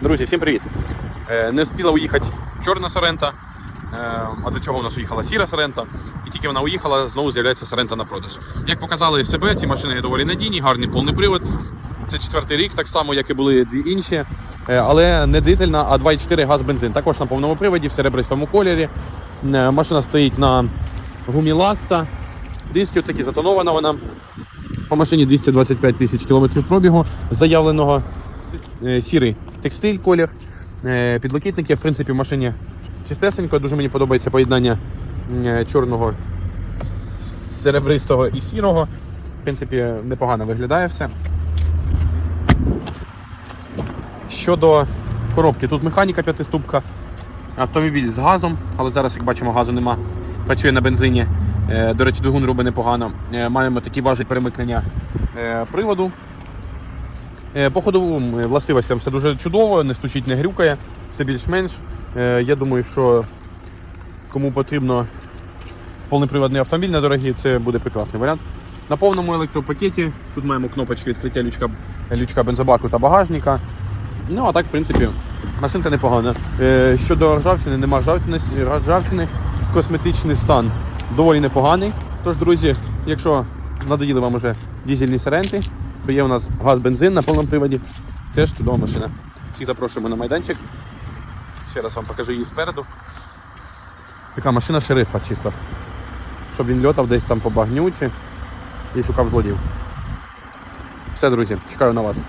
Друзі, всім привіт! Е, Не спіла уїхати чорна Сорента, е, а до цього у нас уїхала сіра Сорента. І тільки вона уїхала, знову з'являється Сорента на продаж. Як показали себе, ці машини доволі надійні, гарний повний привод. Це четвертий рік, так само, як і були дві інші. Е, Але не дизельна, а 2,4 газ бензин. Також на повному приводі, в серебристому кольорі. Машина стоїть на гумі Ласса. Диски такі затонована вона. По машині 225 тисяч кілометрів пробігу заявленого. Сірий текстиль колір, е, підлокітники. В принципі, в машині чистесенько. Дуже мені подобається поєднання е, чорного, серебристого і сірого. В принципі, непогано виглядає все. Щодо коробки, тут механіка п'ятиступка, автомобіль з газом, але зараз, як бачимо, газу нема. Працює на бензині. Е, До речі, двигун робить непогано. Маємо такий важіль перемикнення приводу. Е, По ходовим е, властивостям все дуже чудово, не стучить, не грюкає, все більш-менш. Е, Я думаю, що кому потрібно повноприводний автомобіль недорогий, це буде прекрасний варіант. На повному електропакеті тут маємо кнопочки відкриття лючка, лючка бензобаку та багажника. Ну, а так, в принципі, машинка непогана. Щодо ржавчини, нема ржавчини. Косметичний стан доволі непоганий. Тож, друзі, якщо надоїли вам уже дізельні сиренти, то є у нас газ-бензин на повному приводі. Теж чудова машина. Всіх запрошуємо на майданчик. Ще раз вам покажу її спереду. Така машина шерифа чисто. Щоб він льотав десь там по багнючі і шукав злодіїв. Все, друзі, чекаю на вас.